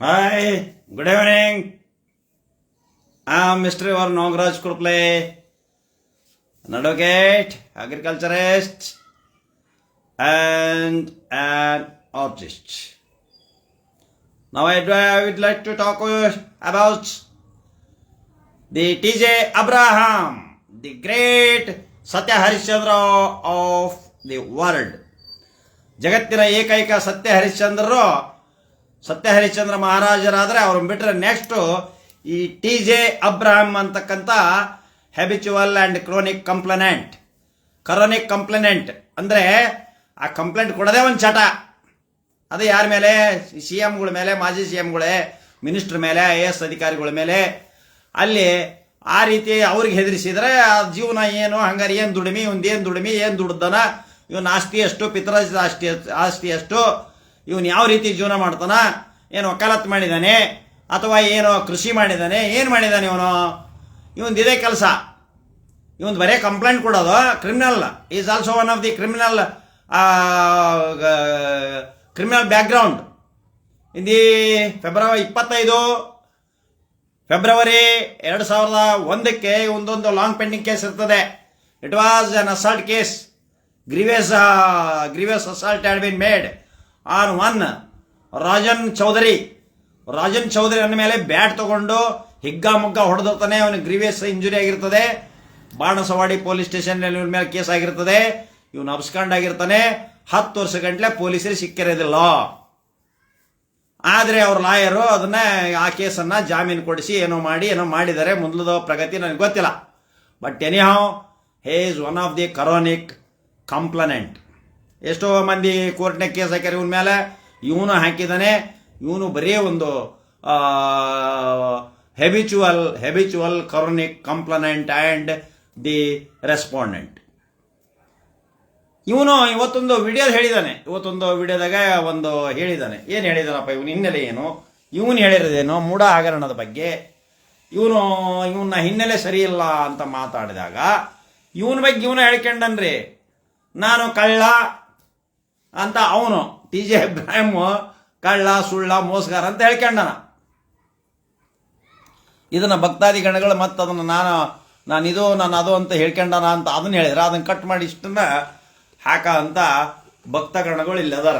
Hi, good evening. I'm Mr. Ivar Nagraj Kurple, an advocate, agriculturist, and an artist. Now I, I would like to talk about the T.J. Abraham, the great Satya Harishchandra of the world. ಜಗತ್ತಿನ ಏಕೈಕ ಸತ್ಯ ಹರಿಶ್ಚಂದ್ರರು ಸತ್ಯ ಹರಿಶ್ಚಂದ್ರ ಮಹಾರಾಜರಾದರೆ ಅವ್ರನ್ನ ಬಿಟ್ಟರೆ next ಈ T J Abraham ಅಂತಕ್ಕಂಥ habitual and chronic complainant chronic complainant ಅಂದರೆ ಆ complaint ಕೊಡೋದೇ ಒಂದು ಚಟ. ಅದು ಯಾರ ಮೇಲೆ? ಸಿ ಎಮ್ಗಳ ಮೇಲೆ, ಮಾಜಿ ಸಿ ಎಮ್ಗಳೇ ಮಿನಿಸ್ಟ್ರ್ ಮೇಲೆ ಐ ಎ ಎಸ್ ಅಧಿಕಾರಿಗಳ ಮೇಲೆ. ಅಲ್ಲಿ ಆ ರೀತಿ ಅವ್ರಿಗೆ ಹೆದರಿಸಿದ್ರೆ ಆ ಜೀವನ ಏನು, ಹಂಗಾರೆ ಏನು ದುಡಿಮೆ ಇವಂದು ಏನು ದುಡಿಮೆ, ಏನು ದುಡ್ದನ, ಇವನ್ ಆಸ್ತಿ ಎಷ್ಟು ಪಿತರಾಜದ ಆಸ್ತಿ ಆಸ್ತಿ ಎಷ್ಟು ಇವನು ಯಾವ ರೀತಿ ಜೀವನ ಮಾಡ್ತಾನ? ಏನು ವಕಾಲತ್ ಮಾಡಿದಾನೆ, ಅಥವಾ ಏನೋ ಕೃಷಿ ಮಾಡಿದ್ದಾನೆ ಏನು ಮಾಡಿದಾನೆ ಇವನು? ಇವನು ಇದೇ ಕೆಲಸ. ಇವನು ಬರೇ ಕಂಪ್ಲೇಂಟ್ ಕೊಡೋದು criminal is also one of the criminal criminal background in the February ಇಪ್ಪತ್ತೈದು ಫೆಬ್ರವರಿ ಎರಡು ಸಾವಿರದ ಒಂದಕ್ಕೆ ಒಂದೊಂದು ಲಾಂಗ್ ಪೆಂಡಿಂಗ್ ಕೇಸ್ ಇರ್ತದೆ. It was an assault case grievous grievous assault had been made on one, Rajan Chaudhary. Rajan Chaudhary ಅಂದ ಮೇಲೆ bat ತಗೊಂಡು ಹಿಗ್ಗಾ ಮುಗ್ಗ ಹೊಡೆದಿರ್ತಾನೆ ಅವನಿಗೆ ಗ್ರೀವಿಯಸ್ ಇಂಜುರಿ ಆಗಿರ್ತದೆ. ಬಾಣಸವಾಡಿ ಪೊಲೀಸ್ ಸ್ಟೇಷನ್ ಇವನ ಮೇಲೆ ಕೇಸ್ ಆಗಿರ್ತದೆ. ಇವನು ಅಬ್ಸ್ಕಾಂಡ್ ಆಗಿರ್ತಾನೆ. ಹತ್ತು ವರ್ಷ ಗಂಟ್ಲೆ ಪೊಲೀಸರಿಗೆ ಸಿಕ್ಕಿರೋದಿಲ್ಲ ಆದರೆ ಅವ್ರ ಲಾಯರು ಅದನ್ನ ಆ ಕೇಸನ್ನ ಜಾಮೀನು ಕೊಡಿಸಿ ಏನೋ ಮಾಡಿ, ಏನೋ ಮಾಡಿದ್ದಾರೆ. ಮೊದಲದ ಪ್ರಗತಿ ನನಗೆ ಗೊತ್ತಿಲ್ಲ. But anyhow he is one of the chronic complainant ಎಷ್ಟೋ ಮಂದಿ ಕೋರ್ಟ್ನಾಗ ಕೇಸ್ ಹಾಕ್ಯಾರ ಇವನ ಮೇಲೆ ಇವನು ಹಾಕಿದಾನೆ. ಇವನು ಬರೀ ಒಂದು habitual habitual chronic complainant and the respondent ಇವನು ಇವತ್ತೊಂದು ವಿಡಿಯೋ ಹೇಳಿದಾನೆ. ಇವತ್ತೊಂದು ವಿಡಿಯೋದಾಗ ಒಂದು ಹೇಳಿದಾನೆ. ಏನು ಹೇಳಿದಾನಪ್ಪ ಇವನು? ಹಿನ್ನೆಲೆ ಏನು? ಇವನು ಹೇಳಿರೋದೇನು? ಮೂಡ ಹಗರಣದ ಬಗ್ಗೆ. ಇವನು ಇವನ್ನ ಹಿನ್ನೆಲೆ ಸರಿ ಅಂತ ಮಾತಾಡಿದಾಗ, ಇವನ ಬಗ್ಗೆ ಇವನು ಹೇಳ್ಕೊಂಡನ್ರಿ. ನಾನು ಕಳ್ಳ ಅಂತ ಅವನು ಟಿ ಜೆ ಇಬ್ರಾಹಿಮ್ ಕಳ್ಳ, ಸುಳ್ಳ, ಮೋಸಗಾರ ಅಂತ ಹೇಳ್ಕೊಂಡನ. ಇದನ್ನ ಭಕ್ತಾದಿ ಗಣಗಳು ಮತ್ತು ಅದನ್ನು ನಾನು ನಾನು ಇದು ನಾನು ಅದು ಅಂತ ಹೇಳ್ಕೊಂಡನ ಅಂತ ಅದನ್ನ ಹೇಳಿದ್ರೆ, ಅದನ್ನ ಕಟ್ ಮಾಡಿ ಇಷ್ಟನ್ನ ಹಾಕ ಅಂತ ಭಕ್ತಗಣಗಳು ಇಲ್ಲಿ ಅದಾರ.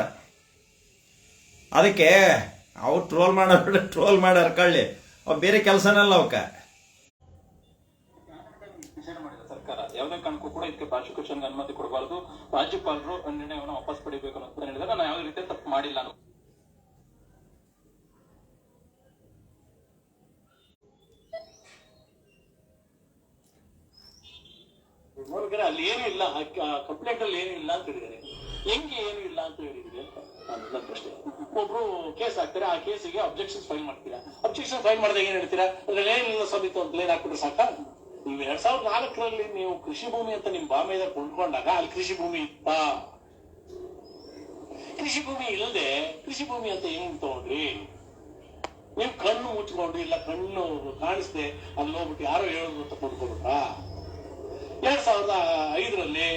ಅದಕ್ಕೆ ಅವ್ರು ಟ್ರೋಲ್ ಮಾಡೋರು ಟ್ರೋಲ್ ಮಾಡ್ಯಾರ ಕಳ್ಳಿ. ಅವ್ ಬೇರೆ ಕೆಲಸನಲ್ಲ ಅವಕ್ಕೆ ನಿಷೇಧ ಮಾಡಿದ ಸರ್ಕಾರ ಯಾವುದೇ ಕಾರಣಕ್ಕೂ ಕೂಡ ಇದಕ್ಕೆ ಅನುಮತಿ ಕೊಡಬಾರದು. ರಾಜ್ಯಪಾಲರು ನಿರ್ಣಯವನ್ನು ವಾಪಸ್ ಪಡಿಬೇಕು ಅನ್ನೋದನ್ನ ಹೇಳಿದಾಗ ನಾನು ಯಾವುದೇ ರೀತಿಯ ತಪ್ಪು ಮಾಡಿಲ್ಲ ನೋಡಿದ್ರೆ ಅಲ್ಲಿ ಏನು ಇಲ್ಲ. ಕಂಪ್ಲೇಂಟ್ ಅಲ್ಲಿ ಏನು ಇಲ್ಲ ಅಂತ ಹೇಳಿದ್ದಾರೆ. ಹೆಂಗೆ ಏನು ಇಲ್ಲ ಅಂತ ಹೇಳಿದ್ರಿ ಅಂತ? ಪ್ರಶ್ನೆ. ಒಬ್ರು ಕೇಸ್ ಹಾಕ್ತಾರೆ. ಆ ಕೇಸಿಗೆ ಅಬ್ಜೆಕ್ಷನ್ ಫೈಲ್ ಮಾಡ್ತೀರಾ? ಅಬ್ಜೆಕ್ಷನ್ ಫೈಲ್ ಮಾಡಿದಾಗ ಏನ್ ಹೇಳ್ತೀರಾ? ಅದ್ರಲ್ಲಿ ಏನಿಲ್ಲ ಸಮಿತಿ ಅಂತ ಲೈನ್ ಹಾಕ್ಬಿಟ್ರೆ ಸಾಕ? ನೀವು ಎರಡ್ ಸಾವಿರದ ನಾಲ್ಕರಲ್ಲಿ ನೀವು ಕೃಷಿ ಭೂಮಿ ಅಂತ ನಿಮ್ ಬಾಂಬೆದಾಗ ಕೊಂಡ್ಕೊಂಡಾಗ ಅಲ್ಲಿ ಕೃಷಿ ಭೂಮಿ ಇತ್ತ? ಕೃಷಿ ಭೂಮಿ ಇಲ್ಲದೆ ಕೃಷಿ ಭೂಮಿ ಅಂತ ಹೆಂಗ್ ತಗೊಂಡ್ರಿ ನೀವು ಕಣ್ಣು ಮುಚ್ಕೊಂಡ್ರಿ ಇಲ್ಲ ಕಣ್ಣು ಕಾಣಿಸ್ದೆ ಅಲ್ಲಿ ಹೋಗ್ಬಿಟ್ಟು ಯಾರೋ ಹೇಳೋದು ಅಂತ ಕೊಂಡ್ಕೊಂಡ್ರಾ? ಎರಡ್ ಸಾವಿರದ ಐದರಲ್ಲಿ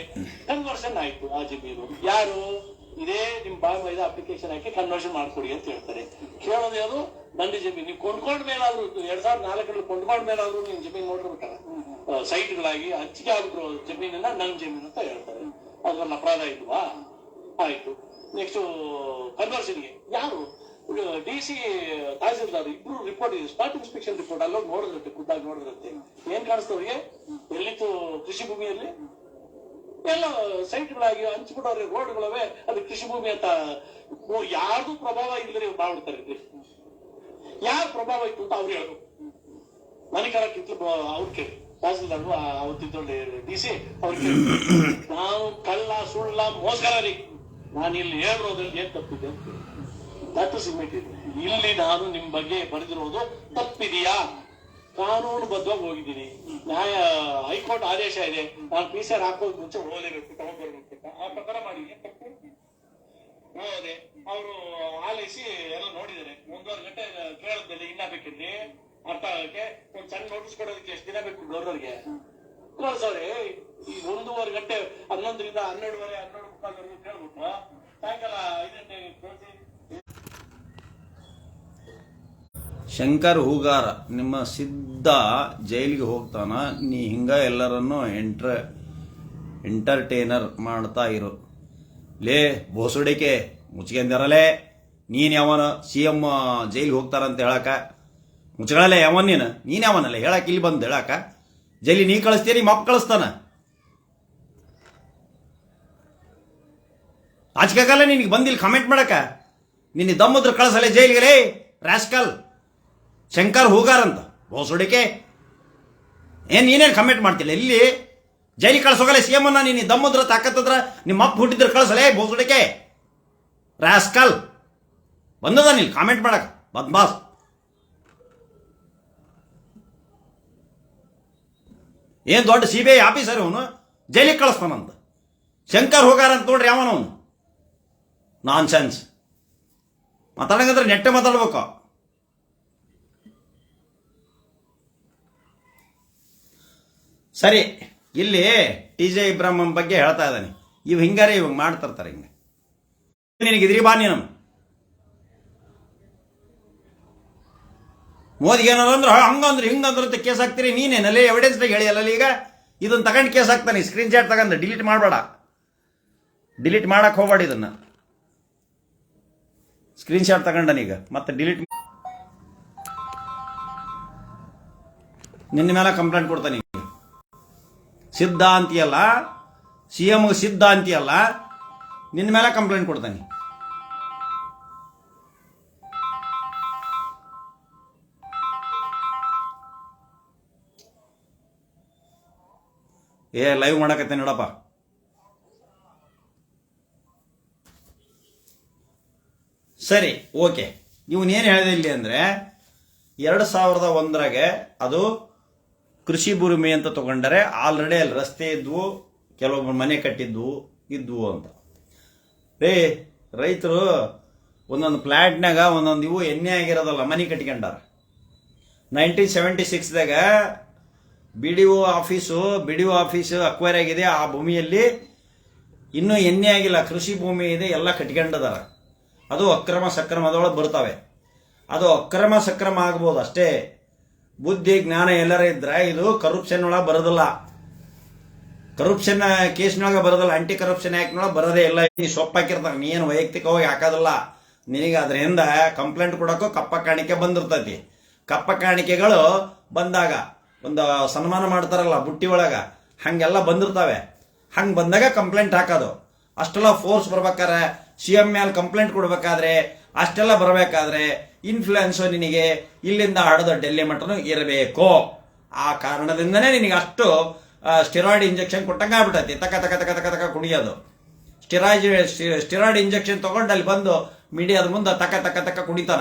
ಕನ್ವರ್ಷನ್ ಆಯ್ತು ಆ ಜಮೀನು. ಯಾರು? ಇದೇ ನಿಮ್ ಬಾಂಬೈದ ಅಪ್ಲಿಕೇಶನ್ ಹಾಕಿ ಕನ್ವರ್ಷನ್ ಮಾಡ್ಕೊಡಿ ಅಂತ ಹೇಳ್ತಾರೆ. ಕೇಳೋದು ಯಾವುದು ನನ್ನ ಜಮೀನ್. ನೀವು ಕೊಂಡ್ಕೊಂಡ ಮೇಲಾದ್ರೂ ಎರಡ್ ಸಾವಿರದ ನಾಲ್ಕರಲ್ಲಿ ಕೊಂಡ್ಕೊಂಡ ಮೇಲಾದ್ರೂ ನೀವು ಜಮೀನ್ ನೋಡಿರ್ಬೇಕಲ್ಲ ಸೈಟ್ಗಳಾಗಿ ಹಂಚಿಕೆ ಆಗ್ಬಿಟ್ರು ಜಮೀನನ್ನ ನನ್ ಜಮೀನ್ ಅಂತ ಹೇಳ್ತಾರೆ. ಅದ್ರಲ್ಲಿ ಅಪರಾಧ ಇಲ್ವಾ? ಆಯ್ತು. ನೆಕ್ಸ್ಟ್ ಕನ್ವರ್ಷನ್ಗೆ ಯಾರು? ಡಿ ಸಿ ತಹಸೀಲ್ದಾರ್ ಇಬ್ರು ರಿಪೋರ್ಟ್ ಇದೆ. ಸ್ಪಾಟ್ ಇನ್ಸ್ಪೆಕ್ಷನ್ ರಿಪೋರ್ಟ್ ಅಲ್ಲೋಗಿ ನೋಡಿದ್ರಂತೆ ಖುದ್ದಾಗಿ ನೋಡಿದ್ರಂತೆ. ಏನ್ ಕಾಣಿಸ್ತವ್ರಿಗೆ ಎಲ್ಲಿತ್ತು ಕೃಷಿ ಭೂಮಿಯಲ್ಲಿ? ಎಲ್ಲ ಸೈಟ್ಗಳಾಗಿ ಹಂಚ್ಬಿಟ್ಟವ್ರೆ, ರೋಡ್ಗಳವೇ, ಅದು ಕೃಷಿ ಭೂಮಿ ಅಂತ. ಯಾರ್ದು ಪ್ರಭಾವ ಇಲ್ಲದೆ ಮಾಡ್ಬಿಡ್ತಾರೆ ಯಾರು ಪ್ರಭಾವ ಇತ್ತು ಅಂತ ಅವ್ರು ಹೇಳು ಮಣಿಕರಕ್ಕಿಂತ ಅವ್ರು ಕೇಳಿ. ತಹಸೀಲ್ದಾರ್ ಅವತ್ತಿದ್ದೊಳ್ಳೆ ಡಿ ಸಿ ಅವ್ರಿಗೆ ನಾವು ಕಳ್ಳ, ಸುಳ್ಳ, ಮೋಸಗಾರರಿ. ನಾನು ಇಲ್ಲಿ ಹೇಳಿರೋದ್ರಲ್ಲಿ ಏನ್ ತಪ್ಪಿದೆ ಅಂತ ಸಿಮೆಂಟ್ ಇದೆ. ಇಲ್ಲಿ ನಾನು ನಿಮ್ ಬಗ್ಗೆ ಬರೆದಿರೋದು ತಪ್ಪಿದೆಯಾ? ಕಾನೂನು ಬದ್ಧವಾಗಿ ಹೋಗಿದ್ದೀನಿ. ನ್ಯಾಯ, ಹೈಕೋರ್ಟ್ ಆದೇಶ ಇದೆ. ನಾನು ಪಿ ಸಿ ಆರ್ ಹಾಕೋದ್ ಮುಂಚೆ ಓದಲೇಬೇಕು ತಗೊಂಡ್ಬರ್ಬೇಕು ಆ ಪ್ರಕಾರ ಮಾಡಿ. ತಪ್ಪು? ಹೋದೆ. ಅವರು ಆಲಿಸಿ ಎಲ್ಲ ನೋಡಿದ್ದಾರೆ. ಒಂದೂವರೆ ಗಂಟೆ ಕೇಳಿದ್ಮೇಲೆ ಇನ್ನ ಬೇಕಿಲ್ಲಿ ಅರ್ಥ ಆಗಕ್ಕೆ. ಒಂದ್ ಸಣ್ಣ ನೋಟಿಸ್ ಕೊಡೋದಕ್ಕೆ ಎಷ್ಟು ದಿನ ಬೇಕು ಗೌರ್ನರ್ಗೆ? ಕಳ್ಸವ್ರೆ ಈ ಒಂದೂವರೆ ಗಂಟೆ ಹನ್ನೊಂದರಿಂದ ಹನ್ನೆರಡುವರೆ, ಹನ್ನೆರಡು ಮುಕ್ಕಾಲ್ವರೆಗೂ ಕೇಳ್ಬಿಟ್ಟು ಸಾಯಂಕಾಲ ಐದು ಗಂಟೆ ಕಳ್ಸಿ ಶಂಕರ್ ಹೂಗಾರ, ನಿಮ್ಮ ಸಿದ್ಧ ಜೈಲಿಗೆ ಹೋಗ್ತಾನ, ನೀ ಹಿಂಗ ಎಲ್ಲರನ್ನು ಎಂಟ್ರ, ಎಂಟರ್ಟೈನರ್ ಮಾಡ್ತಾ ಇರು. ಲೇ, ಬೋಸುಡಿಕೆ ಮುಚ್ಕೊಂಡರಲೇ ನೀನು ಯಾವನ ಸಿ ಎಂ ಜೈಲಿಗೆ ಹೋಗ್ತಾರಂತ ಹೇಳಕ? ಮುಚ್ಗಳಲ್ಲೇ ಯಾವನ್ ನೀನು? ನೀನು ಯಾವನಲ್ಲ? ಹೇಳಕ್ಕೆ ಇಲ್ಲಿ ಬಂದು ಹೇಳಕ? ಜೈಲಿ ನೀ ನಿಮ್ಮ ಅಪ್ಪ ಕಳಿಸ್ತಾನ? ಆಚೆಗಾಗಲ್ಲ ನಿನಗೆ ಬಂದಿಲ್ಲಿ ಕಮೆಂಟ್ ಮಾಡಕ? ನಿನ್ನ ದಮ್ಮದ್ರ ಕಳಿಸಲೇ ಜೈಲಿಗೆ ರಾಸ್ಕಲ್. ಶಂಕರ್ ಹೋಗಾರಂತ ಬೋಸುಡಿಕೆ. ಏನ್ ನೀನೇನು ಕಮೆಂಟ್ ಮಾಡ್ತಿಲ್ಲ? ಇಲ್ಲಿ ಜೈಲಿಗೆ ಕಳ್ಸೋಗಲ್ಲ ಸಿ ಎಂ ಅನ್ನ ನೀನು ದಮ್ಮದ್ರ ತಾಕತ್ತದ್ರ ನಿಮ್ಮ ಅಪ್ಪ ಹುಟ್ಟಿದ್ರೆ ಕಳ್ಸಲೇ ಬೋಸುಡಿಕೆ. ರಾಸ್ಕಲ್. ಬಂದದ ನೀನು ಕಾಮೆಂಟ್ ಮಾಡಕ್? ಬದ್ಮಾಸ್. ಏನ್ ದೊಡ್ಡ ಸಿ ಬಿ ಐ ಆಫೀಸರ್ ಅವನು? ಜೈಲಿಗೆ ಕಳಿಸ್ತಾನಂತ ಶಂಕರ್ ಹೋಗಾರ ಅಂತ ನೋಡ್ರಿ ಯಾವನವನು? ನಾನ್ ಸೆನ್ಸ್ ಮಾತಾಡಂಗಂದ್ರೆ ನೆಟ್ಟೆ ಮಾತಾಡ್ಬೇಕು. ಸರಿ, ಇಲ್ಲಿ ಟಿ ಜೆ ಇಬ್ರಾಹಿಂ ಬಗ್ಗೆ ಹೇಳ್ತಾ ಇದ್ದಾನೆ. ಇವ್ ಹಿಂಗಾರೆ ಇವಾಗ ಮಾಡ್ತಿರ್ತಾರೆ ಹಿಂಗೆ. ನಿನಗೆ ಇದ್ರಿ ಬಾ ನೀನು. ಮೋದಿಗೆ ಏನಾರ ಅಂದ್ರೆ ಹಂಗಂದ್ರೆ, ಹಿಂಗಂದ್ರೆ ಅಂತ ಕೇಸ್ ಹಾಕ್ತೀರಿ ನೀನೇನಲ್ಲಿ ಎವಿಡೆನ್ಸ್ನಾಗ ಹೇಳಿಯಲ್ಲ ಈಗ. ಇದನ್ನ ತಗೊಂಡು ಕೇಸ್ ಹಾಕ್ತಾನೆ ಸ್ಕ್ರೀನ್ ಶಾಟ್ ತಗೊಂಡು ಡಿಲೀಟ್ ಮಾಡಬೇಡ. ಡಿಲೀಟ್ ಮಾಡಕ್ ಹೋಗಬೇಡ ಇದನ್ನ. ಸ್ಕ್ರೀನ್ ಶಾಟ್ ತಗೊಂಡನೀಗ ಮತ್ತೆ ಡಿಲೀಟ್ ನಿನ್ನ ಮೇಲೆ ಕಂಪ್ಲೇಂಟ್ ಕೊಡ್ತಾನೆ. ಸಿದ್ಧ ಅಂತೀಯಲ್ಲ? ಸಿ ಎಂ ಸಿದ್ಧ ಅಂತೀಯಲ್ಲ? ನಿನ್ನ ಮೇಲೆ ಕಂಪ್ಲೇಂಟ್ ಕೊಡ್ತಾನೆ. ಏ ಲೈವ್ ಮಾಡಕತ್ತೆ ನೋಡಪ್ಪ. ಸರಿ ಓಕೆ ಇವನೇನು ಹೇಳಿದೆ ಇಲ್ಲಿ ಅಂದರೆ, ಎರಡು ಸಾವಿರದ ಒಂದರಾಗೆ ಅದು ಕೃಷಿ ಭೂಮಿ ಅಂತ ತಗೊಂಡರೆ ಆಲ್ರೆಡಿ ಅಲ್ಲಿ ರಸ್ತೆ ಇದ್ವು ಕೆಲವೊಬ್ಬರು ಮನೆ ಕಟ್ಟಿದ್ವು ಇದ್ವು ಅಂತ. ರೇ ರೈತರು ಒಂದೊಂದು ಪ್ಲಾಟ್ನಾಗ ಒಂದೊಂದು ಇವು ಎಣ್ಣೆ ಆಗಿರೋದಲ್ಲ, ಮನೆ ಕಟ್ಕೊಂಡಾರ. Nineteen seventy ಸಿಕ್ಸ್ದಾಗ B D O office B D O office acquire ಆಗಿದೆ. ಆ ಭೂಮಿಯಲ್ಲಿ ಇನ್ನೂ ಎಣ್ಣೆ ಆಗಿಲ್ಲ, ಕೃಷಿ ಭೂಮಿ ಇದೆ, ಎಲ್ಲ ಕಟ್ಕೊಂಡದಾರ. ಅದು ಅಕ್ರಮ ಸಕ್ರಮದೊಳಗೆ ಬರ್ತವೆ. ಅದು ಅಕ್ರಮ ಸಕ್ರಮ ಆಗ್ಬೋದು ಅಷ್ಟೇ. ಬುದ್ಧಿ, ಜ್ಞಾನ ಎಲ್ಲರ ಇದ್ರೆ ಇದು ಕರಪ್ಷನ್ ಒಳಗೆ ಬರೋದಿಲ್ಲ. ಕರಪ್ಷನ್ ಕೇಸ್ನೊಳಗೆ ಬರೋದಿಲ್ಲ. ಆಂಟಿ ಕರಪ್ಷನ್ ಆ್ಯಕ್ಟ್ನೊಳಗೆ ಬರೋದೇ ಇಲ್ಲ. ನೀ ಸೊಪ್ಪು ಹಾಕಿರ್ತಾರೆ. ನೀ ಏನು ವೈಯಕ್ತಿಕವಾಗಿ ಹಾಕೋದಿಲ್ಲ. ನಿನಗೆ ಅದರಿಂದ ಕಂಪ್ಲೇಂಟ್ ಕೊಡೋಕ್ಕೂ ಕಪ್ಪ ಕಾಣಿಕೆ ಬಂದಿರ್ತೈತಿ. ಕಪ್ಪ ಕಾಣಿಕೆಗಳು ಬಂದಾಗ, ಒಂದು ಸನ್ಮಾನ ಮಾಡ್ತಾರಲ್ಲ ಬುಟ್ಟಿ ಒಳಗ, ಹಂಗೆಲ್ಲ ಬಂದಿರ್ತಾವೆ. ಹಂಗೆ ಬಂದಾಗ ಕಂಪ್ಲೇಂಟ್ ಹಾಕೋದು. ಅಷ್ಟೆಲ್ಲ ಫೋರ್ಸ್ ಬರ್ಬೇಕಾದ್ರೆ ಸಿ ಎಂ ಮೇಲೆ ಕಂಪ್ಲೇಂಟ್ ಕೊಡ್ಬೇಕಾದ್ರೆ, ಅಷ್ಟೆಲ್ಲ ಬರಬೇಕಾದ್ರೆ ಇನ್ಫ್ಲುಯೆನ್ಸು ನಿನಗೆ ಇಲ್ಲಿಂದ ಹಡದ ಡೆಲ್ಲಿ ಮಟ್ಟನು ಇರಬೇಕು. ಆ ಕಾರಣದಿಂದನೇ ನಿನಗೆ ಅಷ್ಟು ಸ್ಟಿರಾಯ್ಡ್ ಇಂಜೆಕ್ಷನ್ ಕೊಟ್ಟಂಗೆ ಆಗ್ಬಿಟ್ಟೈತಿ. ತಕ ತಕ ತಕ ತಕ ತಕ ಕುಡಿಯೋದು ಸ್ಟಿರಾಯ್ಡ್ ಸ್ಟಿರಾಯ್ಡ್ ಇಂಜೆಕ್ಷನ್ ತಗೊಂಡು ಅಲ್ಲಿ ಬಂದು ಮೀಡಿಯಾದ ಮುಂದೆ ತಕ ತಕ ತಕ ಕುಡಿತಾನ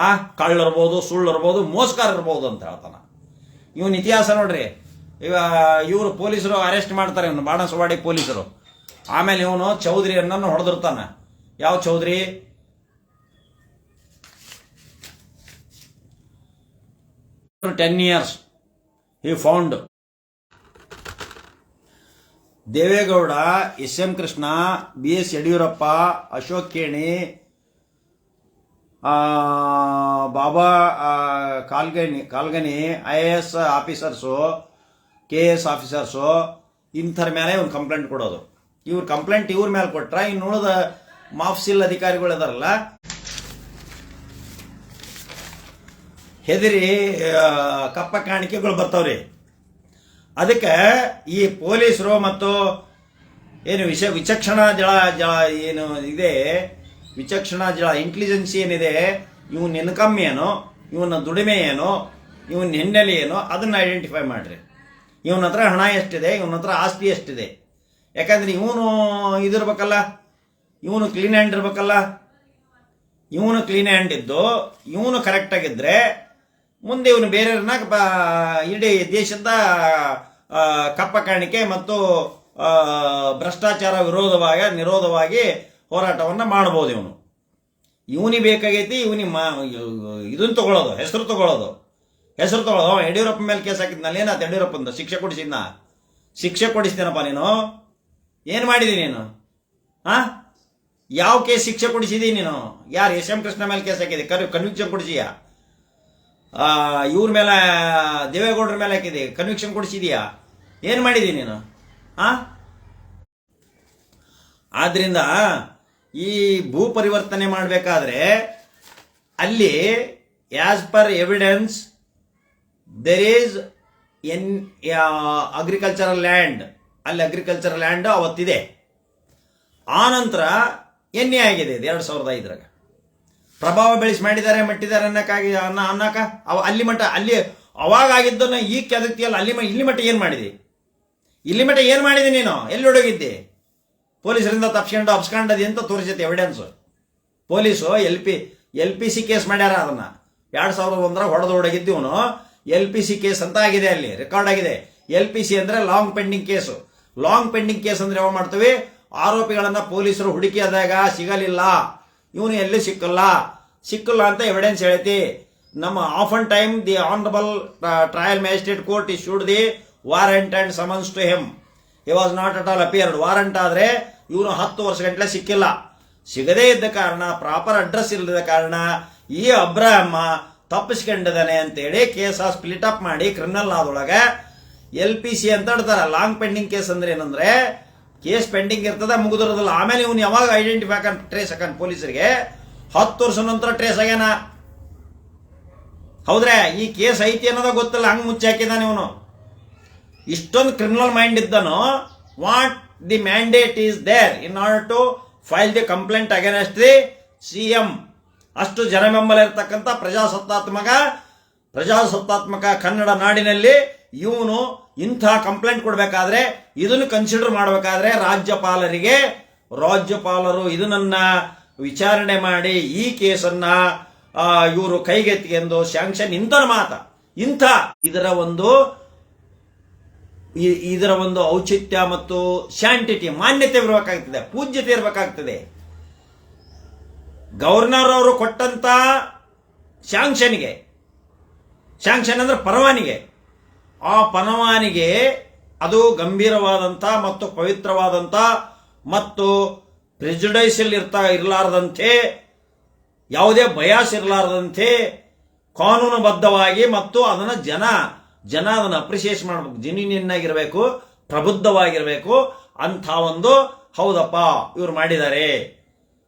ಆ ಕಳ್ಳಿರ್ಬೋದು ಸುಳ್ಳಿರ್ಬೋದು ಮೋಸ್ಕಾರ ಇರ್ಬೋದು ಅಂತ ಹೇಳ್ತಾನ. ಇವನ್ ಇತಿಹಾಸ ನೋಡ್ರಿ. ಇವ, ಇವರು ಪೊಲೀಸರು ಅರೆಸ್ಟ್ ಮಾಡ್ತಾರೆ ಇವನು. ಬಾಣಸವಾಡಿ ಪೊಲೀಸರು. ಆಮೇಲೆ ಇವನು ಚೌಧರಿ ಅನ್ನನ್ನು ಹೊಡೆದಿರ್ತಾನ. ಯಾವ Chaudhary? Ten years he found Deve Gowda S M Krishna B S Yediyurappa Ashok Kheny Baba Kalgani Kalgani I A S officers K S officers ಇಂಥರ ಮೇಲೆ ಇವ್ರು ಕಂಪ್ಲೇಂಟ್ ಕೊಡೋದು. ಇವ್ರು ಕಂಪ್ಲೇಂಟ್ ಇವ್ರ ಮೇಲೆ ಕೊಟ್ರ ಇನ್ನು ಉಳಿದ ಮಾಫ್ಸಿಲ್ ಅಧಿಕಾರಿಗಳು ಇದಾರಲ್ಲ ಹೆದರಿ ಕಪ್ಪ ಕಾಣಿಕೆಗಳು ಬರ್ತಾವ್ರಿ. ಅದಕ್ಕೆ ಈ ಪೊಲೀಸರು ಮತ್ತು ಏನು ವಿಷ, ವಿಚಕ್ಷಣಾ ಜಳ ಜಳ ಏನು ಇದೆ, ವಿಚಕ್ಷಣಾ ಜಳ ಇಂಟೆಲಿಜೆನ್ಸಿ ಏನಿದೆ, ಇವನ್ ಇನ್ಕಮ್ ಏನು, ಇವನ ದುಡಿಮೆ ಏನು, ಇವನ ಹಿನ್ನೆಲೆ ಏನು, ಅದನ್ನ ಐಡೆಂಟಿಫೈ ಮಾಡಿರಿ. ಇವನ ಹತ್ರ ಹಣ ಎಷ್ಟಿದೆ, ಇವನ ಹತ್ರ ಆಸ್ತಿ ಎಷ್ಟಿದೆ. ಯಾಕಂದ್ರೆ ಇವನು ಇದಿರ್ಬೇಕಲ್ಲ, ಇವನು ಕ್ಲೀನ್ ಹ್ಯಾಂಡ್ ಇರ್ಬೇಕಲ್ಲ. ಇವನು ಕ್ಲೀನ್ ಹ್ಯಾಂಡ್ ಇದ್ದು, ಇವನು ಕರೆಕ್ಟಾಗಿದ್ದರೆ ಮುಂದೆ ಇವನು ಬೇರೆಯವ್ರನ್ನ ಇಡೀ ದೇಶದ ಕಪ್ಪ ಕಾಣಿಕೆ ಮತ್ತು ಭ್ರಷ್ಟಾಚಾರ ವಿರೋಧವಾಗಿ, ನಿರೋಧವಾಗಿ ಹೋರಾಟವನ್ನು ಮಾಡ್ಬೋದು ಇವನು. ಇವನಿಗೆ ಬೇಕಾಗೈತಿ ಇವನಿ ಮಾ ಇದನ್ನು ತಗೊಳ್ಳೋದು, ಹೆಸರು ತಗೊಳ್ಳೋದು. ಹೆಸರು ತಗೊಳ್ಳೋದು. ಯಡಿಯೂರಪ್ಪ ಮೇಲೆ ಕೇಸ್ ಹಾಕಿದ್ನಲ್ಲ ಏನಾಯ್ತು ಯಡಿಯೂರಪ್ಪಂದು? ಶಿಕ್ಷೆ ಕೊಡಿಸಿದ್ನ? ಶಿಕ್ಷೆ ಕೊಡಿಸ್ತೀನಪ್ಪ ನೀನು? ಏನು ಮಾಡಿದಿ ನೀನು? ಆ? ಯಾವ ಕೇಸ್ ಶಿಕ್ಷೆ ಕೊಡಿಸಿದಿ ನೀನು? ಯಾರು ಎಸ್ ಎಂ ಕೃಷ್ಣ ಮೇಲೆ ಕೇಸ್ ಹಾಕಿದೆ ಕನ್ವಿಕ್ಷನ್ ಕೊಡಿಸಿಯಾ? ಇವ್ರ ಮೇಲೆ, ದೇವೇಗೌಡರ ಮೇಲೆ ಹಾಕಿದೆ ಕನ್ವಿಕ್ಷನ್ ಕೊಡಿಸಿದೀಯಾ? ಏನು ಮಾಡಿದಿ ನೀನು? ಆ? ಆದ್ರಿಂದ ಈ ಭೂ ಪರಿವರ್ತನೆ ಮಾಡಬೇಕಾದ್ರೆ ಅಲ್ಲಿ as per evidence there is an agricultural land ಅಲ್ಲಿ ಅಗ್ರಿಕಲ್ಚರಲ್ ಲ್ಯಾಂಡ್ ಅವತ್ತಿದೆ. ಆ ನಂತರ ಎ ಆಗಿದೆ ಎರಡು ಸಾವಿರದ ಐದರಾಗ. ಪ್ರಭಾವ ಬೆಳೆಸಿ ಮಾಡಿದ್ದಾರೆ, ಮಟ್ಟಿದ್ದಾರೆ ಅನ್ನಕ್ಕಾಗಿ ಅನ್ನ, ಅನ್ನಕ? ಅವ ಅಲ್ಲಿ ಮಟ್ಟ, ಅಲ್ಲಿ ಅವಾಗ ಆಗಿದ್ದನ್ನ ಈಗ ಕೆದಕ್ತಿಯಲ್ಲ, ಅಲ್ಲಿ ಇಲ್ಲಿ ಮಟ್ಟ ಏನು ಮಾಡಿದೆ? ಇಲ್ಲಿ ಮಟ್ಟ ಏನು ಮಾಡಿದೆ ನೀನು? ಎಲ್ಲಿ ಹುಡುಗಿದ್ದೆ ಪೊಲೀಸರಿಂದ ತಪ್ಸ್ಕೊಂಡು ಅಪ್ಸ್ಕೊಂಡದಿ ಅಂತ ತೋರಿಸುತ್ತೆ evidence police, L P L P C case ಮಾಡ್ಯಾರ ಅದನ್ನ. ಎರಡು ಸಾವಿರದ ಒಂದರ ಹೊಡೆದು ಹೊಡಗಿದ್ದೀವನು ಎಲ್ ಪಿ ಸಿ ಕೇಸ್ ಅಂತ ಆಗಿದೆ ಅಲ್ಲಿ ರೆಕಾರ್ಡ್ ಆಗಿದೆ. ಎಲ್ ಪಿ ಸಿ ಅಂದ್ರೆ long pending case long pending case ಅಂದ್ರೆ ಯಾವ ಮಾಡ್ತೀವಿ? ಆರೋಪಿಗಳನ್ನ ಪೊಲೀಸರು ಹುಡುಕಿಯಾದಾಗ ಸಿಗಲಿಲ್ಲ. ಇವನು ಎಲ್ಲಿ ಸಿಕ್ಕಲ್ಲ? ಸಿಕ್ಕಲ್ಲ ಅಂತ ಎವಿಡೆನ್ಸ್ ಹೇಳೈತಿ. ನಮ್ಮ off and time the honourable trial magistrate court issued the warrant and summons to him he was not at all appeared warrant ಆದ್ರೆ ಇವನು ಹತ್ತು ವರ್ಷ ಗಂಟಲೆ ಸಿಕ್ಕಿಲ್ಲ. ಸಿಗದೇ ಇದ್ದ ಕಾರಣ ಪ್ರಾಪರ್ ಅಡ್ರೆಸ್ ಇಲ್ಲದ ಕಾರಣ ಈ ಅಬ್ರಾಹಮ್ಮ ತಪ್ಪಿಸ್ಕೊಂಡಿದ್ದಾನೆ ಅಂತೇಳಿ ಕೇಸ ಸ್ಪ್ಲಿಟ್ ಅಪ್ ಮಾಡಿ ಕ್ರಿಮಿನಲ್ ಆದೊಳಗೆ ಎಲ್ ಪಿ ಸಿ ಅಂತ ಇಡ್ತಾರೆ ಲಾಂಗ್ ಪೆಂಡಿಂಗ್ ಕೇಸ್ ಅಂದ್ರೆ ಏನಂದ್ರೆ ಕೇಸ್ ಪೆಂಡಿಂಗ್ ಇರ್ತದೆ, ಮುಗಿದಿರೋದಿಲ್ಲ. ಆಮೇಲೆ ಇವನು ಯಾವಾಗ ಐಡೆಂಟಿಫೈ ಟ್ರೇಸ್ ಹಾಕನ್ ಪೊಲೀಸರಿಗೆ? ಹತ್ತು ವರ್ಷ ನಂತರ ಟ್ರೇಸ್ ಆಗ್ಯಾನ ಹೌದ್ರೆ, ಈ ಕೇಸ್ ಐತಿ ಅನ್ನೋದ ಗೊತ್ತಿಲ್ಲ, ಹಂಗೆ ಮುಚ್ಚಿ ಹಾಕಿದಾನೆ ಇವನು. ಇಷ್ಟೊಂದು ಕ್ರಿಮಿನಲ್ ಮೈಂಡ್ ಇದ್ದನು what the mandate is there in order to file the complaint against the C M ಅಷ್ಟು ಜನ ಬೆಂಬಲ ಇರತಕ್ಕಂಥ ಪ್ರಜಾಸತ್ತಾತ್ಮಕ ಪ್ರಜಾಸತ್ತಾತ್ಮಕ ಕನ್ನಡ ನಾಡಿನಲ್ಲಿ ಇವನು ಇಂಥ ಕಂಪ್ಲೇಂಟ್ ಕೊಡಬೇಕಾದ್ರೆ ಇದನ್ನು ಕನ್ಸಿಡರ್ ಮಾಡಬೇಕಾದ್ರೆ ರಾಜ್ಯಪಾಲರಿಗೆ, ರಾಜ್ಯಪಾಲರು ಇದನ್ನ ವಿಚಾರಣೆ ಮಾಡಿ ಈ ಕೇಸನ್ನ ಇವರು ಕೈಗೆತ್ತಿಗೆಂದು ಸ್ಯಾಂಕ್ಷನ್ ಇಂಥ ಮಾತ. ಇಂಥ ಇದರ ಒಂದು ಇದರ ಒಂದು ಔಚಿತ್ಯ ಮತ್ತು ಶಾಂಟಿಟಿ ಮಾನ್ಯತೆ ಇರಬೇಕಾಗ್ತದೆ, ಪೂಜ್ಯತೆ ಇರಬೇಕಾಗ್ತದೆ. ಗವರ್ನರ್ ಅವರು ಕೊಟ್ಟಂತ ಶಾಂಕ್ಷನ್ಗೆ ಶಾಂಕ್ಷನ್ ಅಂದ್ರೆ ಪರವಾನಿಗೆ. ಆ ಪನವಾನಿಗೆ ಅದು ಗಂಭೀರವಾದಂಥ ಮತ್ತು ಪವಿತ್ರವಾದಂಥ ಮತ್ತು ಪ್ರೆಜುಡೈಸಲ್ಲಿ ಇರ್ತಾ ಇರಲಾರದಂತೆ, ಯಾವುದೇ ಬಯಾಸ್ ಇರಲಾರದಂತೆ, ಕಾನೂನುಬದ್ಧವಾಗಿ ಮತ್ತು ಅದನ್ನು ಜನ ಜನ ಅದನ್ನು ಅಪ್ರಿಸಿಯೇಟ್ ಮಾಡಬೇಕು ಜೆನ್ಯೂನ್ ಆಗಿರಬೇಕು, ಪ್ರಬುದ್ಧವಾಗಿರಬೇಕು, ಅಂಥ ಒಂದು, ಹೌದಪ್ಪ, ಇವ್ರು ಮಾಡಿದ್ದಾರೆ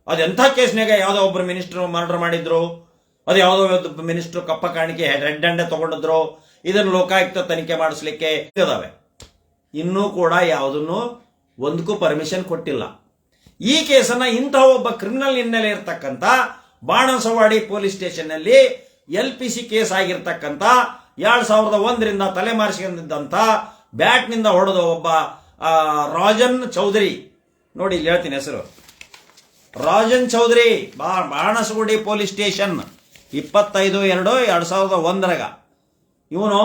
ಅದೆಂಥ ಕೇಸ್ನಾಗ ಯಾವುದೋ ಒಬ್ಬರು ಮಿನಿಸ್ಟರ್ ಮರ್ಡರ್ ಮಾಡಿದ್ರು, ಅದು ಯಾವುದೋ ಮಿನಿಸ್ಟರ್ ಕಪ್ಪ ಕಾಣಿಕೆ ರೆಡ್ ಅಂಡೆ ತಗೊಂಡಿದ್ರು ಇದನ್ನು ಲೋಕಾಯುಕ್ತ ತನಿಖೆ ಮಾಡಿಸ್ಲಿಕ್ಕೆ ಇದಾವೆ ಇನ್ನೂ ಕೂಡ ಯಾವುದನ್ನು ಒಂದಕ್ಕೂ ಪರ್ಮಿಷನ್ ಕೊಟ್ಟಿಲ್ಲ. ಈ ಕೇಸನ್ನ ಇಂತಹ ಒಬ್ಬ ಕ್ರಿಮಿನಲ್ ಹಿನ್ನೆಲೆ ಇರತಕ್ಕಂತ ಬಾಣಸವಾಡಿ ಪೊಲೀಸ್ ಸ್ಟೇಷನ್ನಲ್ಲಿ ಎಲ್ ಪಿ ಸಿ ಕೇಸ್ ಆಗಿರ್ತಕ್ಕಂಥ ಎರಡ್ ಸಾವಿರದ ಒಂದರಿಂದ ತಲೆಮಾರಿಸಿಕೊಂಡಿದ್ದಂತ ಬ್ಯಾಟ್ನಿಂದ ಹೊಡೆದ ಒಬ್ಬ ರಾಜನ್ ಚೌಧರಿ. ನೋಡಿ ಇಲ್ಲಿ ಹೇಳ್ತೀನಿ ಹೆಸರು. ರಾಜನ್ ಚೌಧರಿ ಬಾಣಸಗುಡಿ ಪೊಲೀಸ್ ಸ್ಟೇಷನ್, ಇಪ್ಪತ್ತೈದು, ಎರಡು, ಎರಡ್ ಸಾವಿರದ ಒಂದರಾಗ. ಇವನು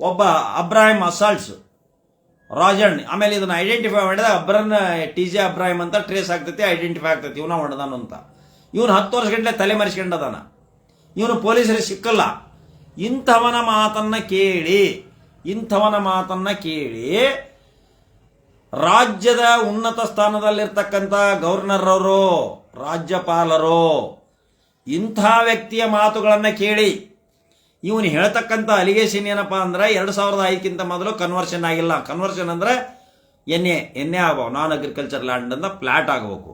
ಒಬ್ಬ ಅಬ್ರಾಹಿಂ ಅಸಾಲ್ಟ್ಸ್ ರಾಜಣ್ಣ. ಆಮೇಲೆ ಇದನ್ನ ಐಡೆಂಟಿಫೈ ಮಾಡಿದ ಅಬ್ರನ್ ಟಿ ಜೆ ಅಬ್ರಾಹಿಂ ಅಂತ ಟ್ರೇಸ್ ಆಗ್ತೈತಿ ಐಡೆಂಟಿಫೈ ಆಗ್ತೈತಿ. ಇವನ ಹೊಡೆದಾನು ಅಂತ. ಇವನು ಹತ್ತು ವರ್ಷ ಗಂಟೆ ತಲೆ ಮರೆಸ್ಕೊಂಡದಾನ ಇವನು ಪೊಲೀಸರಿಗೆ ಸಿಕ್ಕಲ್ಲ. ಇಂಥವನ ಮಾತನ್ನ ಕೇಳಿ, ಇಂಥವನ ಮಾತನ್ನ ಕೇಳಿ ರಾಜ್ಯದ ಉನ್ನತ ಸ್ಥಾನದಲ್ಲಿರ್ತಕ್ಕಂಥ ಗವರ್ನರ್ ಅವರು ರಾಜ್ಯಪಾಲರು ಇಂಥ ವ್ಯಕ್ತಿಯ ಮಾತುಗಳನ್ನು ಕೇಳಿ. ಇವನು ಹೇಳ್ತಕ್ಕಂಥ ಅಲಿಗೇಷನ್ ಏನಪ್ಪ ಅಂದ್ರೆ ಎರಡು ಸಾವಿರದ ಐದಕ್ಕಿಂತ ಮೊದಲು ಕನ್ವರ್ಷನ್ ಆಗಿಲ್ಲ. ಕನ್ವರ್ಷನ್ ಅಂದರೆ ಎಣ್ಣೆ ಎಣ್ಣೆ ಆಗೋ ನಾನ್ ಅಗ್ರಿಕಲ್ಚರ್ ಲ್ಯಾಂಡ್ ಅಂತ ಫ್ಲಾಟ್ ಆಗಬೇಕು.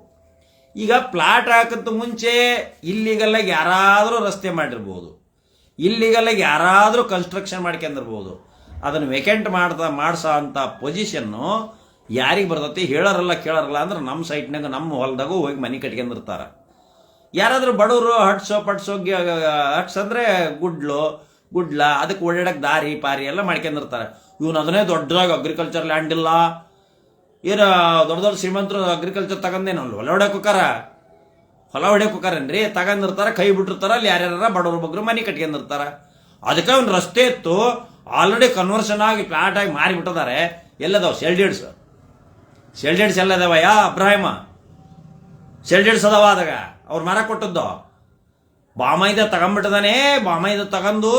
ಈಗ ಫ್ಲಾಟ್ ಹಾಕಂತ ಮುಂಚೆ ಇಲ್ಲಿಗೆಲ್ಲ ಯಾರಾದರೂ ರಸ್ತೆ ಮಾಡಿರ್ಬೋದು. ಇಲ್ಲಿಗೆಲ್ಲ ಯಾರಾದರೂ ಕನ್ಸ್ಟ್ರಕ್ಷನ್ ಮಾಡ್ಕೊಂಡಿರ್ಬೋದು. ಅದನ್ನು ವೇಕೆಂಟ್ ಮಾಡ್ದ, ಮಾಡಿಸೋ ಅಂಥ ಪೊಸಿಷನ್ನು ಯಾರಿಗೆ ಬರ್ತೈತಿ? ಹೇಳೋರಲ್ಲ, ಕೇಳೋರಲ್ಲ ಅಂದ್ರೆ ನಮ್ಮ ಸೈಟ್ನಾಗ ನಮ್ಮ ಹೊಲದಾಗೂ ಹೋಗಿ ಮನೆ ಕಟ್ಕೊಂಡಿರ್ತಾರೆ. ಯಾರಾದ್ರೂ ಬಡವರು ಹಟ್ಸೋ ಪಟ್ಸೋ ಹಟ್ಸ್ ಅಂದ್ರೆ ಗುಡ್ಲು, ಗುಡ್ಲ, ಅದಕ್ಕೆ ಓಡಾಡಕ್ ದಾರಿ, ಪಾರಿ ಎಲ್ಲ ಮಾಡ್ಕೊಂಡಿರ್ತಾರೆ. ಇವನು ಅದನ್ನೇ ದೊಡ್ಡದಾಗಿ ಅಗ್ರಿಕಲ್ಚರ್ ಲ್ಯಾಂಡ್ ಇಲ್ಲ. ಏನು ದೊಡ್ಡ ದೊಡ್ಡ ಶ್ರೀಮಂತರು ಅಗ್ರಿಕಲ್ಚರ್ ತಗೊಂಡೇನು ಹೊಲ ಹೊಡ್ಯಕ್ ಹೊಕ್ಕಾರ? ಹೊಲ ಹೋಕಾರೇನ್ರಿ ತಗೊಂಡಿರ್ತಾರ, ಕೈ ಬಿಟ್ಟಿರ್ತಾರೆ, ಅಲ್ಲಿ ಯಾರ್ಯಾರ ಬಡವರು ಬಗ್ರು ಮನೆ ಕಟ್ಕೊಂಡಿರ್ತಾರ. ಅದಕ್ಕೆ ಒಂದು ರಸ್ತೆ ಇತ್ತು ಆಲ್ರೆಡಿ ಕನ್ವರ್ಷನ್ ಆಗಿ ಫ್ಲಾಟ್ ಆಗಿ ಮಾರಿ ಬಿಟ್ಟಿದ್ದಾರೆ. ಎಲ್ಲದಾವ್? ಸೆಲ್ಡೇಡ್ಸ್ ಎಲ್ಲದವ ಎಲ್ಲ ಅದಾವ ಯಾ ಅಬ್ರಾಹಿಮ? ಸೆಲ್ಡೇಡ್ಸ್ ಅದಾವ ಅದಾಗ ಅವ್ರು ಮರ ಕೊಟ್ಟದ್ದು. ಬಾಮೈದ ತಗೊಂಡ್ಬಿಟ್ಟದಾನೆ, ಬಾಮೈದ ತಗೊಂಡು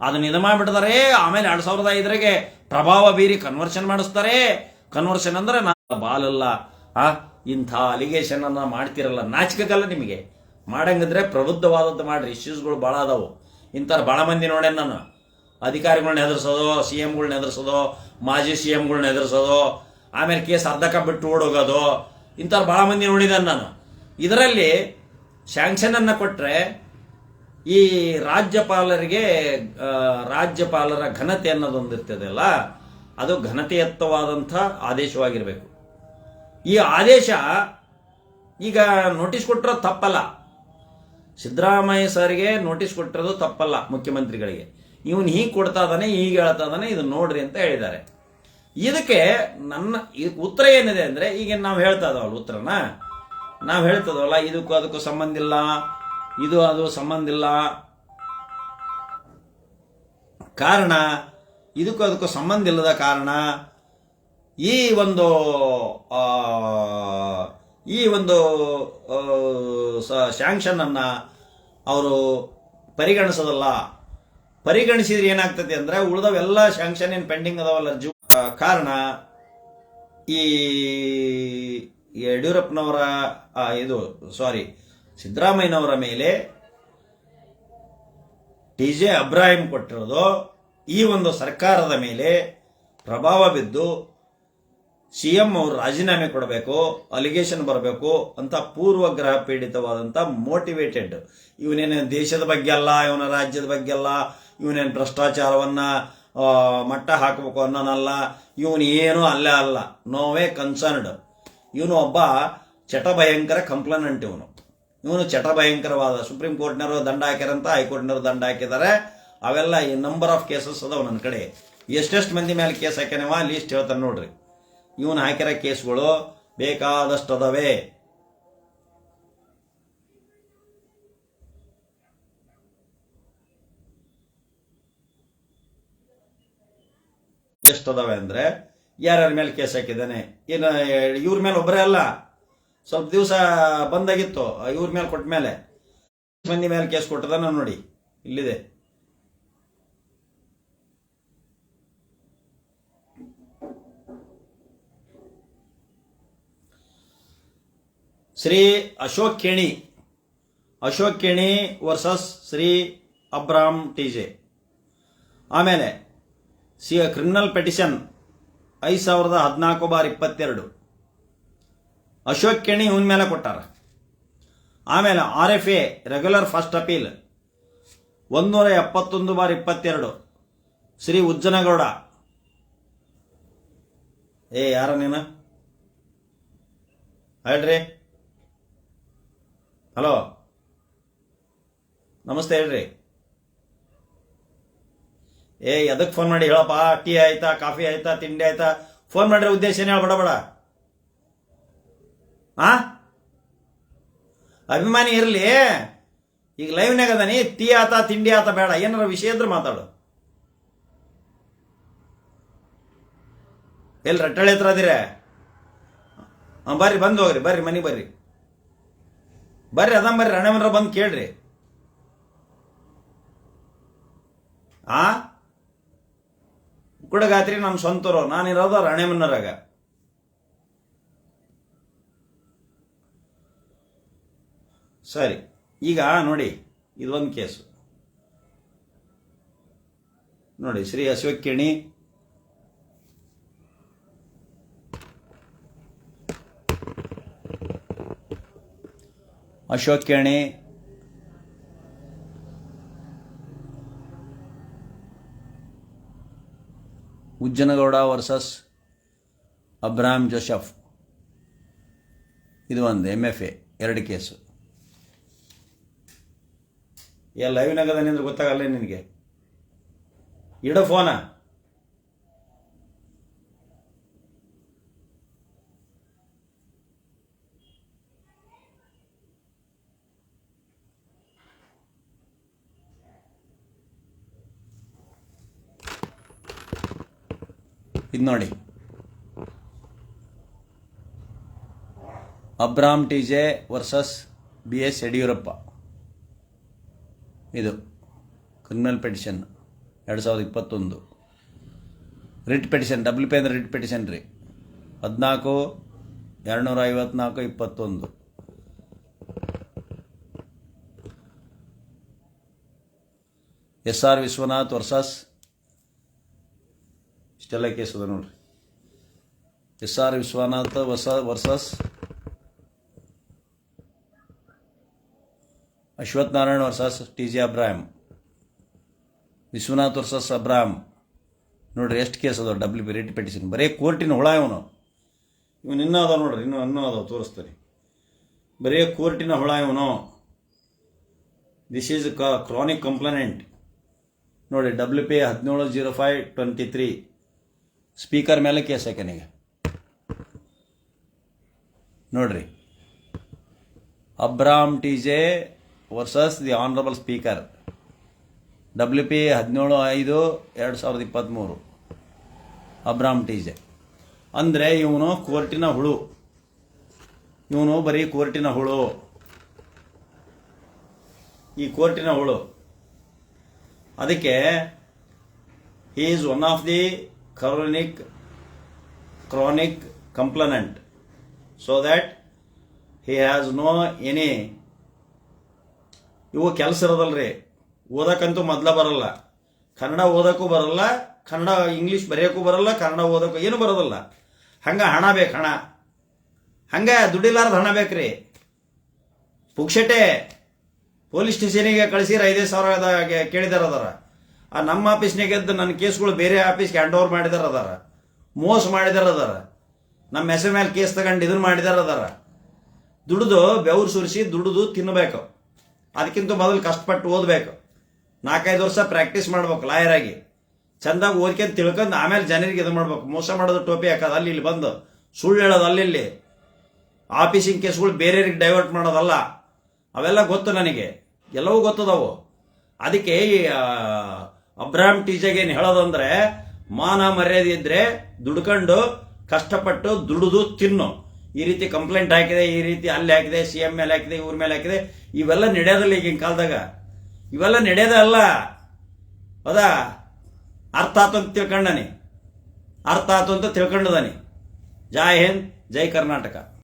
ಅದನ್ನ ಇದು ಮಾಡಿಬಿಟ್ಟದಾರೆ. ಆಮೇಲೆ ಎರಡು ಸಾವಿರದ ಐದರಿಗೆ ಪ್ರಭಾವ ಬೀರಿ ಕನ್ವರ್ಷನ್ ಮಾಡಿಸ್ತಾರೆ. ಕನ್ವರ್ಷನ್ ಅಂದ್ರೆ ನಾ ಬಾಲಲ್ಲ, ಆ, ಇಂಥ ಅಲಿಗೇಷನ್ ಅನ್ನ ಮಾಡ್ತಿರಲ್ಲ. ನಾಚಿಕೆಗಲ್ಲ ನಿಮಗೆ. ಮಾಡಂಗಿದ್ರೆ ಪ್ರಬುದ್ಧವಾದದ್ದು ಮಾಡ್ರಿ. ಇಶ್ಯೂಸ್ಗಳು ಭಾಳ ಅದಾವು. ಇಂಥವ್ರು ಭಾಳ ಮಂದಿ ನೋಡೇನು ನಾನು. ಅಧಿಕಾರಿಗಳನ್ನ ಎದುರಿಸೋದು ಸಿ ಎಂಗಳನ್ನ ಎದುರಿಸೋದು, ಮಾಜಿ ಸಿ ಎಂಗಳನ್ನ ಎದುರಿಸೋದು, ಆಮೇಲೆ ಕೇಸ್ ಅರ್ಧಕ ಬಿಟ್ಟು ಓಡೋಗೋದು, ಇಂಥವ್ರು ಭಾಳ ಮಂದಿ ನೋಡಿದ್ದಾನೆ ನಾನು. ಇದರಲ್ಲಿ ಸ್ಯಾಂಕ್ಷನನ್ನು ಕೊಟ್ಟರೆ ಈ ರಾಜ್ಯಪಾಲರಿಗೆ ರಾಜ್ಯಪಾಲರ ಘನತೆ ಅನ್ನೋದೊಂದು ಇರ್ತದಲ್ಲ ಅದು ಘನತೆಯತ್ತವಾದಂಥ ಆದೇಶವಾಗಿರಬೇಕು. ಈ ಆದೇಶ ಈಗ ನೋಟಿಸ್ ಕೊಟ್ಟರೋ ತಪ್ಪಲ್ಲ. ಸಿದ್ದರಾಮಯ್ಯ ಸರ್ಗೆ ನೋಟಿಸ್ ಕೊಟ್ಟಿರೋದು ತಪ್ಪಲ್ಲ ಮುಖ್ಯಮಂತ್ರಿಗಳಿಗೆ. ಇವನು ಹೀಗೆ ಕೊಡ್ತಾ ಇದ್ದಾನೆ ಹೀಗೆ ಹೇಳ್ತಾ ಇದ್ದಾನೆ ಇದು ನೋಡ್ರಿ ಅಂತ ಹೇಳಿದ್ದಾರೆ. ಇದಕ್ಕೆ ನನ್ನ ಉತ್ತರ ಏನಿದೆ ಅಂದರೆ, ಈಗ ನಾವು ಹೇಳ್ತಾ ಇದ್ದಾವಲ್ಲ ಉತ್ತರನ ನಾವು ಹೇಳ್ತದವಲ್ಲ ಇದಕ್ಕೂ ಅದಕ್ಕೂ ಸಂಬಂಧ ಇಲ್ಲ, ಇದು ಅದು ಸಂಬಂಧ ಇಲ್ಲ. ಕಾರಣ, ಇದಕ್ಕೂ ಅದಕ್ಕೂ ಸಂಬಂಧ ಇಲ್ಲದ ಕಾರಣ, ಈ ಒಂದು ಈ ಒಂದು ಸ್ಯಾಂಕ್ಷನ್ ಅನ್ನ ಅವರು ಪರಿಗಣಿಸೋದಲ್ಲ. ಪರಿಗಣಿಸಿದ್ರೆ ಏನಾಗ್ತದೆ ಅಂದ್ರೆ ಉಳಿದವೆಲ್ಲ ಶ್ಯಾಂಕ್ಷನ್ ಏನು ಪೆಂಡಿಂಗ್ ಅದಾವಲ್ಲ ಜು ಕಾರಣ, ಈ ಯಡಿಯೂರಪ್ಪನವರ ಇದು ಸಾರಿ ಸಿದ್ದರಾಮಯ್ಯನವರ ಮೇಲೆ ಟಿ ಜೆ ಅಬ್ರಾಹಿಂ ಕೊಟ್ಟಿರೋದು, ಈ ಒಂದು ಸರ್ಕಾರದ ಮೇಲೆ ಪ್ರಭಾವ ಬಿದ್ದು ಸಿ ಎಂ ಅವರು ರಾಜೀನಾಮೆ ಕೊಡಬೇಕು ಅಲಿಗೇಷನ್ ಬರಬೇಕು ಅಂತ ಪೂರ್ವಗ್ರಹ ಪೀಡಿತವಾದಂಥ ಮೋಟಿವೇಟೆಡ್ ಇವನೇನು ದೇಶದ ಬಗ್ಗೆ ಅಲ್ಲ, ಇವನ ರಾಜ್ಯದ ಬಗ್ಗೆ ಅಲ್ಲ, ಇವನೇನು ಭ್ರಷ್ಟಾಚಾರವನ್ನ ಮಟ್ಟ ಹಾಕಬೇಕು ಅನ್ನೋನಲ್ಲ, ಇವನು ಏನು ಅಲ್ಲೇ ಅಲ್ಲ ನೋವೇ ಕನ್ಸರ್ನ್ಡ್ ಇವನು ಒಬ್ಬ ಚಟಭಯಂಕರ ಕಂಪ್ಲೇನೆಂಟ್ ಇವನು. ಇವನು ಚಟಭಯಂಕರವಾದ ಸುಪ್ರೀಂ ಕೋರ್ಟ್ನವರು ದಂಡ ಹಾಕ್ಯಾರಂತ, ಹೈಕೋರ್ಟ್ನವರು ದಂಡ ಹಾಕಿದ್ದಾರೆ. ಅವೆಲ್ಲ ಈ ನಂಬರ್ ಆಫ್ ಕೇಸಸ್ ಅದಾವ ನನ್ನ ಕಡೆ. ಎಷ್ಟೆಷ್ಟು ಮಂದಿ ಮೇಲೆ ಕೇಸ್ ಹಾಕ್ಯಾನವ? ಲೀಸ್ಟ್ ಹೇಳ್ತಾನೆ ನೋಡ್ರಿ. ಇವನು ಹಾಕಿರೋ ಕೇಸ್ಗಳು ಬೇಕಾದಷ್ಟು ಅದಾವೆ. ಎಷ್ಟು ಅದಾವೆ ಅಂದ್ರೆ ಯಾರ್ಯಾರ ಮೇಲೆ ಕೇಸ್ ಹಾಕಿದ್ದಾನೆ? ಏನು ಇವ್ರ ಮೇಲೆ ಒಬ್ಬರೇ ಅಲ್ಲ. ಸ್ವಲ್ಪ ದಿವಸ ಬಂದಾಗಿತ್ತು ಇವ್ರ ಮೇಲೆ ಕೊಟ್ಟ ಮೇಲೆ. ಮಂದಿ ಮೇಲೆ ಕೇಸ್ ಕೊಟ್ಟದನ ನೋಡಿ, ಇಲ್ಲಿದೆ. ಶ್ರೀ ಅಶೋಕ್ ಕೇಣಿ ಅಶೋಕ್ ಕೇಣಿ ವರ್ಸಸ್ ಶ್ರೀ ಅಬ್ರಾಮ್ ಟಿಜೆ ಆಮೇಲೆ, ಸಿ ಕ್ರಿಮಿನಲ್ ಪೆಟಿಷನ್ ಐದು ಸಾವಿರದ ಹದಿನಾಲ್ಕು ಬಾರ್ ಇಪ್ಪತ್ತೆರಡು. ಅಶೋಕ್ ಕೆಣಿ ಇವನ ಮೇಲೆ ಕೊಟ್ಟಾರ. ಆಮೇಲೆ R F A regular first appeal ಒಂದೂರ ಎಪ್ಪತ್ತೊಂದು ಬಾರ್ ಇಪ್ಪತ್ತೆರಡು. ಶ್ರೀ ಉಜ್ಜನಗೌಡ. ಏ, ಯಾರ ನೀನು? ಹೇಳ್ರಿ. ಹಲೋ. ನಮಸ್ತೆ ಹೇಳ್ರಿ. ಏ ಎದಕ್ಕೆ ಫೋನ್ ಮಾಡಿ ಹೇಳಪ್ಪ? ಟೀ ಆಯ್ತಾ, ಕಾಫಿ ಆಯ್ತಾ, ತಿಂಡಿ ಆಯ್ತಾ? ಫೋನ್ ಮಾಡಿರೋ ಉದ್ದೇಶ ಏನು ಬೇಡ. ಆ? ಅಭಿಮಾನಿ ಇರಲಿ. ಈಗ ಲೈವ್ನಾಗ ಅದಾನಿ, ಟೀ ಆತ, ತಿಂಡಿ ಆತ ಬೇಡ. ಏನಾರ ವಿಷಯ ಇದ್ರೆ ಮಾತಾಡು. ಎಲ್ಲಿ ರಟ್ಟಳೆ ಹತ್ರ ಅದಿರೇ ಬರ್ರಿ, ಬಂದು ಹೋಗ್ರಿ, ಬರ್ರಿ, ಮನೆಗೆ ಬರ್ರಿ. ಬರ್ರಿ ಅದ ಬರ್ರಿ ರಣಮನ್ರ ಬಂದು ಕೇಳ್ರಿ. ಆ? ಕುಡಗಾತ್ರಿ ನಮ್ಮ ಸ್ವಂತರು ನಾನಿರೋದು ರಾಣೆಮನ್ನರಾಗ. ಸರಿ ಈಗ ನೋಡಿ ಇದೊಂದು ಕೇಸು. ನೋಡಿ Shri Ashok Kini Ujjanagowda versus Abram Joseph. ಇದು ಒಂದು ಎಂ ಎಫ್ ಎ ಎರಡು ಕೇಸು. ಎಲ್ಲ ಲೈವ್ನಾಗದ ನಿಂದ್ರೆ ಗೊತ್ತಾಗಲ್ಲ ನಿನಗೆ. ಇಡೋ ಫೋನ ಇದು ನೋಡಿ. Abram T J versus B S Yediyurappa. ಇದು ಕ್ರಿಮಿನಲ್ ಪೆಟಿಷನ್ ಎರಡು ಸಾವಿರದ ಇಪ್ಪತ್ತೊಂದು. ರಿಟ್ ಪೆಟಿಷನ್ ಡಬ್ಲ್ಯೂ ಪಿ ಅಂದ್ರೆ ರಿಟ್ ಪೆಟಿಷನ್ ರೀ. ಹದಿನಾಲ್ಕು, ಎರಡುನೂರ ಐವತ್ನಾಲ್ಕು, ಇಪ್ಪತ್ತೊಂದು. ಎಸ್ ಆರ್ ವಿಶ್ವನಾಥ್ ವರ್ಸಸ್ ಇಷ್ಟೆಲ್ಲ ಕೇಸ್ ಅದ ನೋಡ್ರಿ. ಎಸ್ ಆರ್ ವಿಶ್ವನಾಥ್ ವರ್ಸ versus Ashwath Narayan versus T G Abraham Vishwanath versus Abraham ನೋಡ್ರಿ ಎಷ್ಟು ಕೇಸ್ ಅದಾವೆ ಡಬ್ಲ್ಯೂ ಪಿ ರೇಟ್ ಪೆಟಿಷನ್ ಬರೀ ಕೋರ್ಟಿನ ಹುಳ ಇವನು. ಇವನು ಇನ್ನೂ ಅದಾವ ನೋಡ್ರಿ, ಇನ್ನೂ ಇನ್ನೂ ಅದಾವ, ತೋರಿಸ್ತೀನಿ. ಬರೀ ಕೋರ್ಟಿನ ಹುಳ ಇವನು. ದಿಸ್ ಈಸ್ ಕ ಕ್ರಾನಿಕ್ ಕಂಪ್ಲೇನೆಂಟ್ ನೋಡಿ ಡಬ್ಲ್ಯೂ ಪಿ ಹದಿನೇಳು zero five twenty three speaker ಮೇಲೆ ಕೇಸ್ ಹಾಕ್ಯಾನೀಗ ನೋಡ್ರಿ. Abram T J versus the honourable speaker. W P ಹದಿನೇಳು ಐದು ಎರಡು ಸಾವಿರದ ಇಪ್ಪತ್ತ್ಮೂರು ಅಬ್ರಾಮ್ ಟಿ ಜೆ ಅಂದರೆ ಇವನು ಕೋರ್ಟಿನ ಹುಳು. ಇವನು ಬರೀ ಕೋರ್ಟಿನ ಹುಳು. ಈ ಕೋರ್ಟಿನ ಹುಳು. ಅದಕ್ಕೆ is one of the chronic chronic complainant. So that he has no any, ಇವು ಕೆಲಸ ಇರೋದಲ್ರಿ. ಓದಕ್ಕಂತೂ ಮೊದಲ ಬರಲ್ಲ. ಕನ್ನಡ ಓದಕ್ಕೂ ಬರಲ್ಲ, ಕನ್ನಡ ಇಂಗ್ಲೀಷ್ ಬರೆಯೋಕ್ಕೂ ಬರಲ್ಲ, ಕನ್ನಡ ಓದೋಕ್ಕೂ ಏನು ಬರೋದಲ್ಲ. ಹಂಗೆ ಹಣ ಬೇಕು, ಹಣ. ಹಂಗೆ ದುಡ್ಡಿಲ್ಲಾರ್ದ ಹಣ ಬೇಕ್ರಿ. ಪುಕ್ಷಟೆ ಪೊಲೀಸ್ ಸ್ಟೇಷನಿಗೆ ಕಳಿಸಿರ ಐದೇ ಸಾವಿರ ಕೇಳಿದಾರ ಅದಾರ. ಆ ನಮ್ಮ ಆಫೀಸ್ನಾಗೆದ್ದು ನನ್ನ ಕೇಸ್ಗಳು ಬೇರೆ ಆಫೀಸ್ಗೆ ಹ್ಯಾಂಡ್ ಓವರ್ ಮಾಡಿದಾರ ಅದಾರ ಮೋಸ ಮಾಡಿದಾರ ಅದಾರ ನಮ್ಮ ಹೆಸರು ಮೇಲೆ ಕೇಸ್ ತಗೊಂಡು ಇದನ್ನ ಮಾಡಿದಾರ ಅದಾರ ದುಡಿದು ಬೆವರು ಸುರಿಸಿ ದುಡಿದು ತಿನ್ನಬೇಕು ಅದಕ್ಕಿಂತ ಮೊದಲು ಕಷ್ಟಪಟ್ಟು ಓದಬೇಕು. ನಾಲ್ಕೈದು ವರ್ಷ ಪ್ರಾಕ್ಟೀಸ್ ಮಾಡ್ಬೇಕು ಲಾಯರ್ ಆಗಿ. ಚಂದಾಗಿ ಓದ್ಕೊಂಡು ತಿಳ್ಕೊಂಡು ಆಮೇಲೆ ಜನರಿಗೆ ಇದು ಮಾಡ್ಬೇಕು. ಮೋಸ ಮಾಡೋದು ಟೋಪಿ ಹಾಕೋದು ಅಲ್ಲಿ ಇಲ್ಲಿ ಬಂದು. ಸುಳ್ಳು ಹೇಳೋದು ಅಲ್ಲಿ ಇಲ್ಲಿ. ಆಫೀಸಿನ ಕೇಸ್ಗಳು ಬೇರೆಯವ್ರಿಗೆ ಡೈವರ್ಟ್ ಮಾಡೋದಲ್ಲ. ಅವೆಲ್ಲ ಗೊತ್ತು ನನಗೆ. ಎಲ್ಲವೂ ಗೊತ್ತದವು. ಅದಕ್ಕೆ ಟೀಚೆಗೆ ಅಬ್ರಾಹಂ ಟೀಚರ್ಗೆ ಏನು ಹೇಳೋದಂದ್ರೆ ಮಾನ ಮರ್ಯಾದೆ ಇದ್ರೆ ದುಡ್ಕೊಂಡು ಕಷ್ಟಪಟ್ಟು ದುಡಿದು ತಿನ್ನು. ಈ ರೀತಿ ಕಂಪ್ಲೇಂಟ್ ಹಾಕಿದೆ, ಈ ರೀತಿ ಅಲ್ಲಿ ಹಾಕಿದೆ ಸಿ ಎಂ ಮೇಲೆ ಹಾಕಿದೆ, ಇವ್ರ ಮೇಲೆ ಹಾಕಿದೆ. ಇವೆಲ್ಲ ನಡೆಯೋದಲ್ಲ ಈಗಿನ ಕಾಲದಾಗ. ಇವೆಲ್ಲ ನಡೆಯೋದೇ ಅಲ್ಲ. ಹೌದಾ ಅರ್ಥ ಆತು ಅಂತ ತಿಳ್ಕೊಂಡನಿ. ಅರ್ಥ ಆತು ಅಂತ ತಿಳ್ಕೊಂಡದಾನಿ. ಜೈ ಹಿಂದ್, ಜೈ ಕರ್ನಾಟಕ.